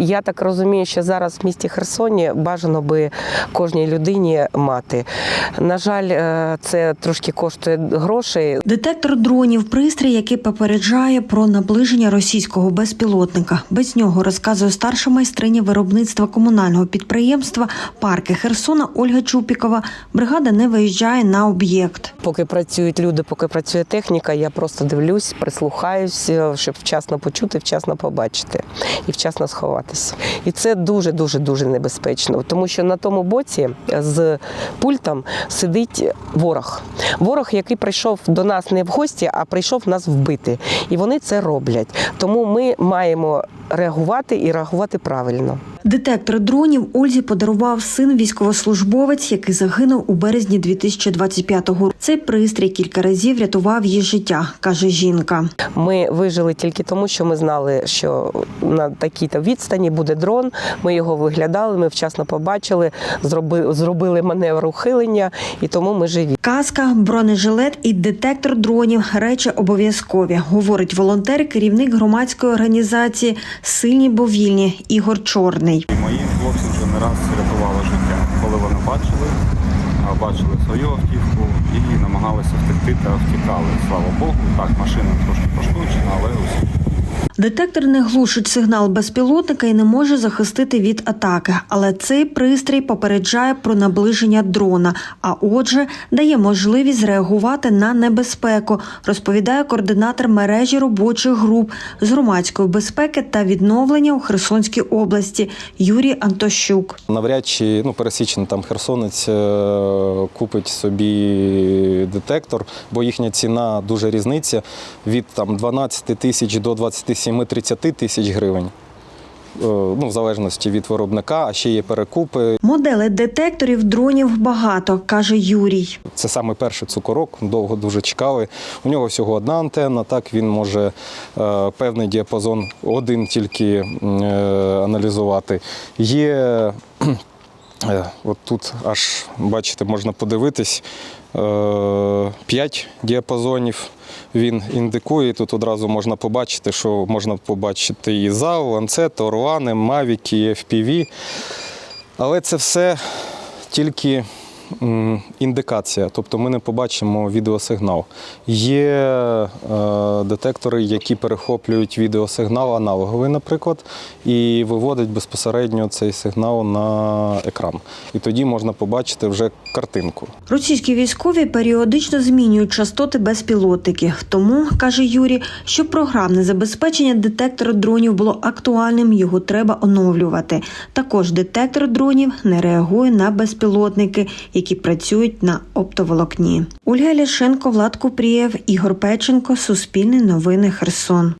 Я так розумію, що зараз в місті Херсоні бажано би кожній людині мати. На жаль, е, це трошки коштує грошей. Детектор дронів пристрій, який попереджає про наближення російського безпілотника. Без нього розказує старша майстриня виробництва комунального підприємства Парки Херсона Ольга Чупікова. Бригада не виїжджає на об'єкт. Поки працюють люди, поки працює техніка, я просто дивлюсь, прислухаюсь, е, щоб вчасно почути, вчасно побачити і вчасно сховатися. І це дуже дуже дуже небезпечно, тому що на тому боці е, з пультом сидить ворог. Ворог, який прийшов до нас не в гості, а прийшов нас вбити. І вони це роблять. Тому ми маємо реагувати і реагувати правильно. Детектор дронів Ользі подарував син військовослужбовець, який загинув у березні 2025-го. Цей пристрій кілька разів рятував її життя, каже жінка. Ми вижили тільки тому, що ми знали, що на такій-то відстані буде дрон. Ми його виглядали, ми вчасно побачили, зроби- зробили маневр ухилення, і тому ми живі. Каска, бронежилет і детектор дронів речі обов'язкові, говорить волонтер, керівник громадської організації Сильні бовільні Ігор Чорний. Мої хлопці вже не раз рятували життя, коли вони бачили, бачили свою автівку і намагалися втекти та втікали. Слава Богу, так, машина трошки пошкоджена, але усі Детектор не глушить сигнал безпілотника і не може захистити від атаки, але цей пристрій попереджає про наближення дрона, а отже, дає можливість зреагувати на небезпеку, розповідає координатор мережі робочих груп з громадської безпеки та відновлення у Херсонській області Юрій Антощук. Навряд чи ну, пересічний там херсонець е, купить собі детектор, бо їхня ціна дуже різниця від там, 12 тисяч до 27-30 тисяч гривень. Е, Ну, в залежності від виробника, а ще є перекупи. Моделей детекторів дронів багато, каже Юрій. Це саме перший цукорок, довго дуже чекали. У нього всього одна антенна, так він може е, певний діапазон один тільки е, аналізувати. Є от тут аж бачите, можна подивитись. е, П'ять діапазонів він індикує. Тут одразу можна побачити, що можна побачити і ЗАУ, ланцет, Орлани, Мавіки, FPV. Але це все тільки індикація, тобто ми не побачимо відеосигнал. Є е, детектори, які перехоплюють відеосигнал, аналоговий, наприклад, і виводять безпосередньо цей сигнал на екран. І тоді можна побачити вже картинку. Російські військові періодично змінюють частоти безпілотників. Тому, каже Юрій, щоб програмне забезпечення детектора дронів було актуальним, його треба оновлювати. Також детектор дронів не реагує на безпілотники, які працюють на оптоволокні. Ольга Ляшенко, Влад Купрієв, Ігор Печенко, Суспільне новини Херсон.